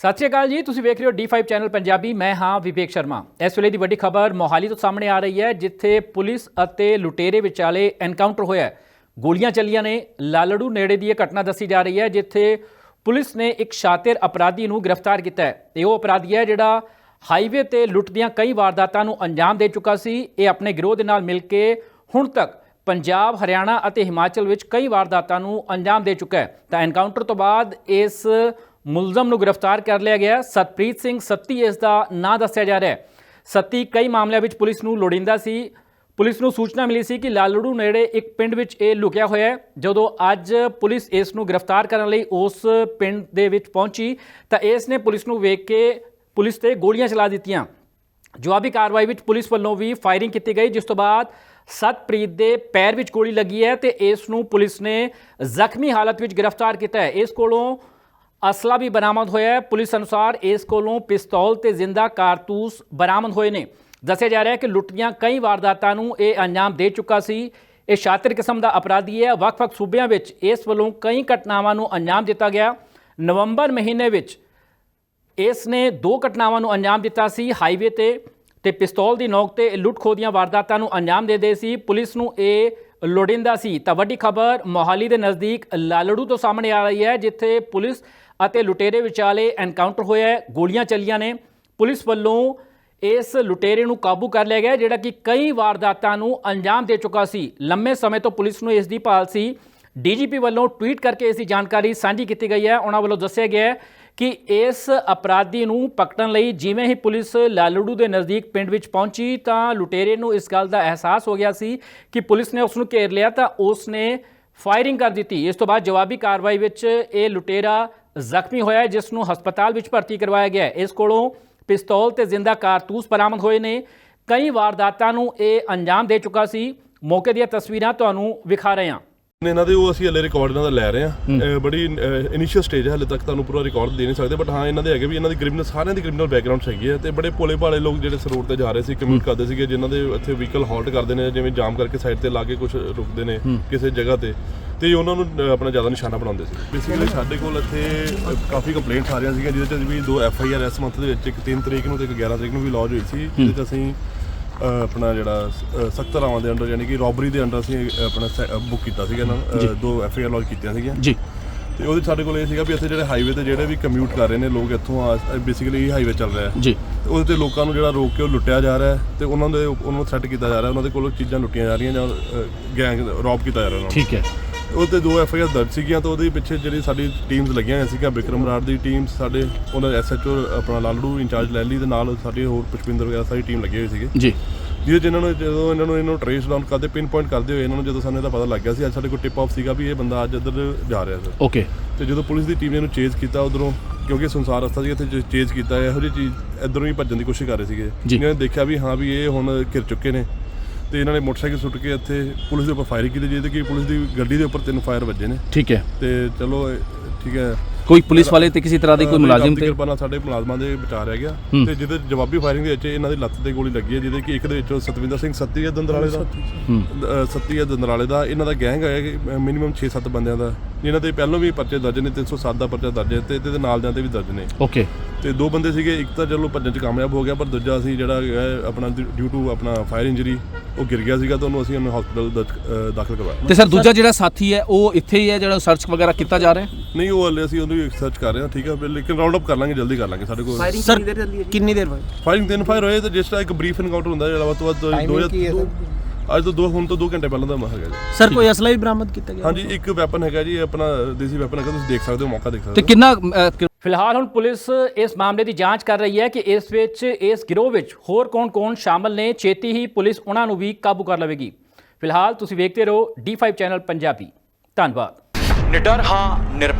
ਸਤਿ ਸ਼੍ਰੀ ਅਕਾਲ ਜੀ, ਤੁਸੀਂ ਵੇਖ ਰਹੇ ਹੋ D5 ਚੈਨਲ ਪੰਜਾਬੀ, ਮੈਂ ਹਾਂ ਵਿਵੇਕ ਸ਼ਰਮਾ। ਇਸ ਵੇਲੇ ਦੀ ਵੱਡੀ ਖਬਰ ਮੋਹਾਲੀ ਤੋਂ ਸਾਹਮਣੇ ਆ ਰਹੀ ਹੈ, ਜਿੱਥੇ ਪੁਲਿਸ ਅਤੇ ਲੁਟੇਰੇ ਵਿਚਾਲੇ ਐਨਕਾਊਂਟਰ ਹੋਇਆ ਗੋਲੀਆਂ ਚੱਲੀਆਂ ਨੇ, ਲਾਲੜੂ ਨੇੜੇ ਦੀ ਇਹ ਘਟਨਾ ਦੱਸੀ ਜਾ ਰਹੀ ਹੈ, ਜਿੱਥੇ ਪੁਲਿਸ ਨੇ ਇੱਕ ਸ਼ਾਤਿਰ ਅਪਰਾਧੀ ਨੂੰ ਗ੍ਰਿਫਤਾਰ ਕੀਤਾ ਹੈ। ਇਹ ਉਹ ਅਪਰਾਧੀ ਹੈ ਜਿਹੜਾ ਹਾਈਵੇ ਤੇ ਲੁੱਟ ਦੀਆਂ ਕਈ ਵਾਰਦਾਤਾਂ ਨੂੰ ਅੰਜਾਮ ਦੇ ਚੁੱਕਾ ਸੀ। ਇਹ ਆਪਣੇ ਗਿਰੋਹ ਦੇ ਨਾਲ ਮਿਲ ਕੇ ਹੁਣ ਤੱਕ ਪੰਜਾਬ, ਹਰਿਆਣਾ ਅਤੇ ਹਿਮਾਚਲ ਵਿੱਚ ਕਈ ਵਾਰਦਾਤਾਂ ਨੂੰ ਅੰਜਾਮ ਦੇ ਚੁੱਕਾ ਹੈ। ਤਾਂ ਐਨਕਾਊਂਟਰ ਤੋਂ ਬਾਅਦ ਇਸ ਮੁਲਜ਼ਮ ਨੂੰ ਗ੍ਰਿਫਤਾਰ ਕਰ ਲਿਆ ਗਿਆ। ਸਤਪ੍ਰੀਤ ਸਿੰਘ ਸੱਤੀ ਇਸ ਦਾ ਨਾਂ ਦੱਸਿਆ ਜਾ ਰਿਹਾ ਹੈ। ਸੱਤੀ ਕਈ ਮਾਮਲਿਆਂ ਵਿੱਚ ਪੁਲਿਸ ਨੂੰ ਲੋੜੀਂਦਾ ਸੀ। ਪੁਲਿਸ ਨੂੰ ਸੂਚਨਾ ਮਿਲੀ ਸੀ ਕਿ ਲਾਲੜੂ ਨੇੜੇ ਇੱਕ ਪਿੰਡ ਵਿੱਚ ਇਹ ਲੁਕਿਆ ਹੋਇਆ ਹੈ। ਜਦੋਂ ਅੱਜ ਪੁਲਿਸ ਇਸ ਨੂੰ ਗ੍ਰਿਫਤਾਰ ਕਰਨ ਲਈ ਉਸ ਪਿੰਡ ਦੇ ਵਿੱਚ ਪਹੁੰਚੀ, ਤਾਂ ਇਸ ਨੇ ਪੁਲਿਸ ਨੂੰ ਵੇਖ ਕੇ ਪੁਲਿਸ ਤੇ ਗੋਲੀਆਂ ਚਲਾ ਦਿੱਤੀਆਂ। ਜਵਾਬੀ ਕਾਰਵਾਈ ਵਿੱਚ ਪੁਲਿਸ ਵੱਲੋਂ ਵੀ ਫਾਇਰਿੰਗ ਕੀਤੀ ਗਈ, ਜਿਸ ਤੋਂ ਬਾਅਦ ਸਤਪ੍ਰੀਤ ਦੇ ਪੈਰ ਵਿੱਚ ਗੋਲੀ ਲੱਗੀ ਹੈ ਤੇ ਇਸ ਨੂੰ ਪੁਲਿਸ ਨੇ ਜ਼ਖਮੀ ਹਾਲਤ ਵਿੱਚ ਗ੍ਰਿਫਤਾਰ ਕੀਤਾ ਹੈ। ਇਸ ਕੋਲੋਂ ਅਸਲਾ ਵੀ ਬਰਾਮਦ ਹੋਇਆ ਹੈ। ਪੁਲਿਸ ਅਨੁਸਾਰ ਇਸ ਕੋਲੋਂ ਪਿਸਤੌਲ ਤੇ ਜ਼ਿੰਦਾ ਕਾਰਤੂਸ ਬਰਾਮਦ ਹੋਏ ਨੇ। ਦੱਸਿਆ ਜਾ ਰਿਹਾ ਹੈ ਕਿ ਲੁੱਟਦੀਆਂ ਕਈ ਵਾਰਦਾਤਾਂ ਨੂੰ ਇਹ ਅੰਜਾਮ ਦੇ ਚੁੱਕਾ ਸੀ। ਇਹ ਸ਼ਾਤਿਰ ਕਿਸਮ ਦਾ ਅਪਰਾਧੀ ਹੈ। ਵੱਖ-ਵੱਖ ਸੂਬਿਆਂ ਵਿੱਚ ਇਸ ਵੱਲੋਂ ਕਈ ਘਟਨਾਵਾਂ ਨੂੰ ਅੰਜਾਮ ਦਿੱਤਾ ਗਿਆ। ਨਵੰਬਰ ਮਹੀਨੇ ਵਿੱਚ ਇਸ ਨੇ ਦੋ ਘਟਨਾਵਾਂ ਨੂੰ ਅੰਜਾਮ ਦਿੱਤਾ ਸੀ। ਹਾਈਵੇ ਤੇ ਤੇ ਪਿਸਤੌਲ ਦੀ ਨੋਕ ਤੇ ਲੁੱਟ ਖੋਹ ਦੀਆਂ ਵਾਰਦਾਤਾਂ ਨੂੰ ਅੰਜਾਮ ਦੇ ਦੇ ਸੀ। ਪੁਲਿਸ ਨੂੰ ਇਹ ਲੋੜਿੰਦਾ ਸੀ। ਤਾਂ ਵੱਡੀ ਖਬਰ ਮੋਹਾਲੀ ਦੇ ਨਜ਼ਦੀਕ ਲਾਲੜੂ ਤੋਂ ਸਾਹਮਣੇ ਆ ਰਹੀ ਹੈ, ਜਿੱਥੇ ਪੁਲਿਸ ਅਤੇ ਲੁਟੇਰੇ ਵਿਚਾਲੇ ਐਨਕਾਊਂਟਰ ਹੋਇਆ ਗੋਲੀਆਂ ਚੱਲੀਆਂ ਨੇ। ਪੁਲਿਸ ਵੱਲੋਂ ਇਸ ਲੁਟੇਰੇ ਨੂੰ ਕਾਬੂ ਕਰ ਲਿਆ ਗਿਆ, ਜਿਹੜਾ ਕਿ ਕਈ ਵਾਰਦਾਤਾਂ ਨੂੰ ਅੰਜਾਮ ਦੇ ਚੁੱਕਾ ਸੀ। ਲੰਮੇ ਸਮੇਂ ਤੋਂ ਪੁਲਿਸ ਨੂੰ ਇਸ ਦੀ ਭਾਲ ਸੀ। ਡੀਜੀਪੀ ਵੱਲੋਂ ਟਵੀਟ ਕਰਕੇ ਇਸ ਦੀ ਜਾਣਕਾਰੀ ਸਾਂਝੀ ਕੀਤੀ ਗਈ ਹੈ। ਉਹਨਾਂ ਵੱਲੋਂ ਦੱਸਿਆ ਗਿਆ ਹੈ ਕਿ ਇਸ ਅਪਰਾਧੀ ਨੂੰ ਪਕੜਨ ਲਈ ਜਿਵੇਂ ਹੀ ਪੁਲਿਸ ਲਾਲੜੂ ਦੇ ਨਜ਼ਦੀਕ ਪਿੰਡ ਵਿੱਚ ਪਹੁੰਚੀ, ਤਾਂ ਲੁਟੇਰੇ ਨੂੰ ਇਸ ਗੱਲ ਦਾ ਅਹਿਸਾਸ ਹੋ ਗਿਆ ਸੀ ਕਿ ਪੁਲਿਸ ਨੇ ਉਸ ਨੂੰ ਘੇਰ ਲਿਆ, ਤਾਂ ਉਸ ਨੇ ਫਾਇਰਿੰਗ ਕਰ ਦਿੱਤੀ। ਇਸ ਤੋਂ ਬਾਅਦ ਜਵਾਬੀ ਕਾਰਵਾਈ ਵਿੱਚ ਇਹ ਲੁਟੇਰਾ ਜ਼ਖਮੀ ਹੋਇਆ ਹੈ, ਜਿਸ ਨੂੰ ਹਸਪਤਾਲ ਵਿੱਚ ਭਰਤੀ ਕਰਵਾਇਆ ਗਿਆ ਹੈ। ਇਸ ਕੋਲੋਂ ਪਿਸਤੌਲ ਤੇ ਜ਼ਿੰਦਾ ਕਾਰਤੂਸ ਬਰਾਮਦ ਹੋਏ ਨੇ। ਕਈ ਵਾਰਦਾਤਾਂ ਨੂੰ ਇਹ ਅੰਜਾਮ ਦੇ ਚੁੱਕਾ ਸੀ। ਮੌਕੇ ਦੀਆਂ ਤਸਵੀਰਾਂ ਤੁਹਾਨੂੰ ਵਿਖਾ ਰਹੇ ਹਾਂ। ਇਹਨਾਂ ਦੇ ਉਹ ਅਸੀਂ ਹਲੇ ਰਿਕਾਰਡ ਇਹਨਾਂ ਦਾ ਲੈ ਰਹੇ ਹਾਂ। ਬੜੀ ਇਨੀਸ਼ੀਅਲ ਸਟੇਜ ਹੈ ਹਲੇ ਤੱਕ ਤੁਹਾਨੂੰ ਪੂਰਾ ਰਿਕਾਰਡ ਦੇ ਨਹੀਂ ਸਕਦੇ ਬਟ ਹਾਂ ਇਹਨਾਂ ਦੇ ਹੈਗੇ ਵੀ ਇਹਨਾਂ ਦੀ ਕ੍ਰਿਮੀਨਲ ਸਾਰਿਆਂ ਦੀ ਕ੍ਰਿਮੀਨਲ ਬੈਕਗ੍ਰਾਉਂਡ ਹੈਗੀ ਹੈ ਤੇ ਬੜੇ ਭੋਲੇ ਭਾਲੇ ਲੋਕ ਜਿਹੜੇ ਇਸ ਰੋਡ ਤੇ ਜਾ ਰਹੇ ਸੀ ਕਮਿਊਟ ਕਰਦੇ ਸੀਗੇ ਜਿਨ੍ਹਾਂ ਦੇ ਇੱਥੇ ਵਹੀਕਲ ਹਾਲਟ ਕਰਦੇ ਨੇ ਜਿਵੇਂ ਜਾਮ ਕਰਕੇ ਸਾਈਡ ਤੇ ਲਾ ਕੇ ਕੁਝ ਰੁਕਦੇ ਨੇ ਕਿਸੇ ਜਗ੍ਹਾ ਤੇ। ਤੇ ਉਹਨਾਂ ਨੂੰ ਆਪਣਾ ਜ਼ਿਆਦਾ ਨਿਸ਼ਾਨਾ ਬਣਾਉਂਦੇ ਸੀ। ਬੇਸਿਕਲੀ ਸਾਡੇ ਕੋਲ ਇੱਥੇ ਕਾਫੀ ਕੰਪਲੇਂਟਸ ਆ ਰਹੀਆਂ ਸੀਗੀਆਂ ਜਿਹਦੇ ਚ ਵੀ ਦੋ ਐਫ ਆਈ ਆਰ ਇਸ ਮੰਥ ਦੇ ਵਿੱਚ ਇੱਕ 3 ਤਰੀਕ ਨੂੰ ਤੇ ਇੱਕ 11 ਤਰੀਕ ਨੂੰ ਵੀ ਲੌਜ ਹੋਈ ਸੀ ਜਿਹਦੇ ਚ ਅਸੀਂ ਆਪਣਾ ਜਿਹੜਾ ਸਖਤ ਰਾਵਾਂ ਦੇ ਅੰਡਰ ਯਾਨੀ ਕਿ ਰੋਬਰੀ ਦੇ ਅੰਡਰ ਅਸੀਂ ਆਪਣਾ ਬੁੱਕ ਕੀਤਾ ਸੀਗਾ ਇਹਨਾਂ ਨੂੰ, ਦੋ ਐਫ ਆਈ ਆਰ ਲੌਜ ਕੀਤੀਆਂ ਸੀਗੀਆਂ। ਜੀ। ਤੇ ਉਹਦੇ ਸਾਡੇ ਕੋਲ ਇਹ ਸੀਗਾ ਵੀ ਇੱਥੇ ਜਿਹੜੇ ਹਾਈਵੇ ਤੇ ਜਿਹੜੇ ਵੀ ਕਮਿਊਟ ਕਰ ਰਹੇ ਨੇ ਲੋਕ ਇੱਥੋਂ ਆ ਬੇਸਿਕਲੀ ਇਹ ਹਾਈਵੇ ਚੱਲ ਰਿਹਾ ਹੈ। ਜੀ। ਤੇ ਉਹਦੇ ਤੇ ਲੋਕਾਂ ਨੂੰ ਜਿਹੜਾ ਰੋਕ ਕੇ ਉਹ ਲੁੱਟਿਆ ਜਾ ਰਿਹਾ ਹੈ ਤੇ ਉਹਨਾਂ ਦੇ ਉਹਨਾਂ ਨੂੰ ਥ੍ਰੈਟ ਕੀਤਾ ਜਾ ਰਿਹਾ ਉਹਨਾਂ ਦੇ ਕੋਲੋਂ ਚੀਜ਼ਾਂ ਲੁੱਟੀਆਂ ਜਾ ਰਹੀਆਂ ਜਾਂ ਗੈਂਗ ਰੌਬ ਕੀਤਾ ਜਾ ਰਿਹਾ ਉਹਨਾਂ ਨੂੰ। ਠੀਕ ਹੈ। ਉਹਦੇ ਦੋ ਐਫ ਆਈ ਆਰ ਦਰਜ ਸੀਗੀਆਂ ਤਾਂ ਉਹਦੇ ਪਿੱਛੇ ਜਿਹੜੀ ਸਾਡੀ ਟੀਮਸ ਲੱਗੀਆਂ ਹੋਈਆਂ ਸੀਗੀਆਂ ਵਿਕਰਮ ਰਾੜ ਦੀ ਟੀਮ ਸਾਡੇ ਉਹਨਾਂ ਐਸ ਐਚ ਓ ਆਪਣਾ ਲਾਲੜੂ ਇੰਚਾਰਜ ਲੈਲੀ ਦੇ ਨਾਲ ਸਾਡੀ ਹੋਰ ਪੁਸ਼ਪਿੰਦਰ ਵਗੈਰਾ ਸਾਰੀ ਟੀਮ ਲੱਗੀ ਹੋਈ ਸੀਗੀ। ਜੀ। ਜਿਹਦੇ ਜਿਨ੍ਹਾਂ ਨੂੰ ਜਦੋਂ ਇਹਨਾਂ ਨੂੰ ਇਹਨੂੰ ਟ੍ਰੇਸ ਡਾਊਨ ਕਰਦੇ ਪਿਨ ਪੁਆਇੰਟ ਕਰਦੇ ਹੋਏ ਇਹਨਾਂ ਨੂੰ ਜਦੋਂ ਸਾਨੂੰ ਇਹਦਾ ਪਤਾ ਲੱਗ ਗਿਆ ਸੀ ਅੱਜ ਸਾਡੇ ਕੋਲ ਟਿਪ ਆਫ ਸੀਗਾ ਵੀ ਇਹ ਬੰਦਾ ਅੱਜ ਇੱਧਰ ਜਾ ਰਿਹਾ ਸੀ। ਓਕੇ ਤੇ ਜਦੋਂ ਪੁਲਿਸ ਦੀ ਟੀਮ ਨੇ ਇਹਨੂੰ ਚੇਜ਼ ਕੀਤਾ ਉਧਰੋਂ ਕਿਉਂਕਿ ਸੰਸਾਰ ਰਸਤਾ ਸੀ ਇੱਥੇ ਚੇਜ਼ ਕੀਤਾ ਇਹੋ ਜਿਹੀ ਚੀਜ਼ ਇਧਰੋਂ ਹੀ ਭੱਜਣ ਦੀ ਕੋਸ਼ਿਸ਼ ਕਰ ਰਹੇ ਸੀਗੇ। ਜੀ। ਇਹਨਾਂ ਨੇ ਦੇਖਿਆ ਵੀ ਹਾਂ ਵੀ ਇਹ ਹੁਣ ਘਿਰ ਚੁੱਕੇ ਨੇ। ਤੇ ਇਹਨਾਂ ਨੇ ਮੋਟਰਸਾਈਕਲ ਸੁੱਟ ਕੇ ਇੱਥੇ ਪੁਲਿਸ ਦੇ ਉੱਪਰ ਫਾਇਰਿੰਗ ਕੀਤੀ ਜਿਹਦੇ ਕਿ ਪੁਲਿਸ ਦੀ ਗੱਡੀ ਦੇ ਉੱਪਰ ਤਿੰਨ ਫਾਇਰ ਵੱਜੇ ਨੇ। ਠੀਕ ਹੈ। ਤੇ ਚਲੋ ਠੀਕ ਹੈ। ਕੋਈ ਪੁਲਿਸ ਵਾਲੇ ਤੇ ਕਿਸੇ ਤਰ੍ਹਾਂ ਦੀ ਕੋਈ ਮੁਲਾਜ਼ਮ ਤੇ? ਕਿਰਪਾ ਨਾਲ ਸਾਡੇ ਮੁਲਾਜ਼ਮਾਂ ਦੇ ਬਚਾ ਰਹਿ ਗਿਆ। ਤੇ ਜਿਹਦੇ ਜਵਾਬੀ ਫਾਇਰਿੰਗ ਦੇ ਵਿੱਚ ਇਹਨਾਂ ਦੀ ਲੱਤ ਤੇ ਗੋਲੀ ਲੱਗੀ ਹੈ ਜਿਹਦੇ ਕਿ ਇੱਕ ਦੇ ਵਿੱਚੋਂ ਸਤਵਿੰਦਰ ਸਿੰਘ ਸੱਤੀ ਹੈ ਦੰਦਰਾਲੇ ਦਾ। ਸੱਤੀ ਹੈ। ਦੰਦਰਾਲੇ ਦਾ। ਇਹਨਾਂ ਦਾ ਗੈਂਗ ਹੈ ਮਿਨੀਮਮ 6-7 ਬੰਦਿਆਂ ਦਾ। ਜਿਨ੍ਹਾਂ ਦੇ ਪਹਿਲਾਂ ਵੀ ਪਰਚੇ ਦਰਜ ਨੇ 307 ਦਾ ਪਰਚਾ ਦਰਜ ਹੈ ਤੇ ਇਹਦੇ ਨਾਲ ਤੇ ਵੀ ਦਰਜ ਨੇ। ਓਕੇ ਤੇ ਦੋ ਬੰਦੇ ਸੀਗੇ ਇੱਕ ਤਾਂ ਚਲੋ ਭੱਜਣ ਚ ਕਾਮਯਾਬ ਹੋ ਗਿਆ ਪਰ ਦੂਜਾ ਅਸੀਂ ਜਿਹੜਾ ਆਪਣਾ ਡਿਊ ਟੂ ਆਪਣਾ ਫਾਇਰ ਇੰਜਰੀ ਉਹ ਗਿਰ ਗਿਆ ਸੀਗਾ ਤਾਂ ਉਹਨੂੰ ਅਸੀਂ ਉਹਨੂੰ ਹਸਪੀਟਲ ਦਾਖਲ ਕਰਵਾਇਆ। ਤੇ ਸਰ ਦੂਜਾ ਜਿਹੜਾ ਸਾਥੀ ਹੈ ਉਹ ਇੱਥੇ ਹੀ ਹੈ ਜਿਹੜਾ ਸਰਚ ਵਗੈਰਾ ਕੀਤਾ ਜਾ ਰਿਹਾ ਹੈ? ਨਹੀਂ ਉਹ ਹਲੇ ਅਸੀਂ ਉਹਨੂੰ ਸਰਚ ਕਰ ਰਹੇ ਹਾਂ ਠੀਕ ਹੈ ਫਿਰ ਲੇਕਿਨ ਰਾਉਂਡ ਅਪ ਕਰ ਲਾਂਗੇ ਜਲਦੀ ਕਰ ਲਾਂਗੇ ਸਾਡੇ ਕੋਲ। ਸਰ ਕਿੰਨੀ ਦੇਰ ਬਾਅਦ? ਫਾਇਰਿੰਗ ਤਿੰਨ ਫਾਇਰ ਹੋਏ ਤੇ ਜਿਸ ਤਰ੍ਹਾਂ ਇੱਕ ਬਰੀਫ ਇਨਕਾਊਂਟਰ ਹੁੰਦਾ ਜਿਹੜਾ ਵੱਧ ਤੋਂ ਵੱਧ ਦੋ ਜਾਂ ਅੱਜ ਤੋਂ ਦੋ ਹੁਣ ਤੋਂ 2 ਘੰਟੇ ਪਹਿਲਾਂ ਦਾ ਹੈਗਾ ਜੀ। ਸਰ ਕੋਈ ਅਸਲਾ ਵੀ ਬਰਾਮਦ ਕੀਤਾ ਗਿਆ? ਹਾਂਜੀ ਇੱਕ ਵੈਪਨ ਹੈਗਾ ਜੀ ਇਹ ਆਪਣਾ ਦੇਸੀ ਵੈਪਨ ਹੈਗਾ ਤੁਸੀਂ ਦੇਖ ਸਕਦੇ ਹੋ ਮੌਕਾ ਦੇਖ ਤੇ ਸਕਦੇ ਹੋ। ਕਿੰਨਾ ਅਹ, ਕਿ- ਫਿਲਹਾਲ ਹੁਣ ਪੁਲਿਸ ਇਸ ਮਾਮਲੇ ਦੀ ਜਾਂਚ ਕਰ ਰਹੀ ਹੈ ਕਿ ਇਸ ਵਿੱਚ ਇਸ ਗਿਰੋਹ ਵਿੱਚ ਹੋਰ ਕੌਣ-ਕੌਣ ਸ਼ਾਮਲ ਨੇ ਛੇਤੀ ਹੀ ਪੁਲਿਸ ਉਹਨਾਂ ਨੂੰ ਵੀ ਕਾਬੂ ਕਰ ਲਵੇਗੀ। ਫਿਲਹਾਲ ਤੁਸੀਂ ਵੇਖਦੇ ਰਹੋ D5 ਚੈਨਲ ਪੰਜਾਬੀ। ਧੰਨਵਾਦ। ਨਿਡਰ ਹਾਂ ਨਿਰਪੱਖ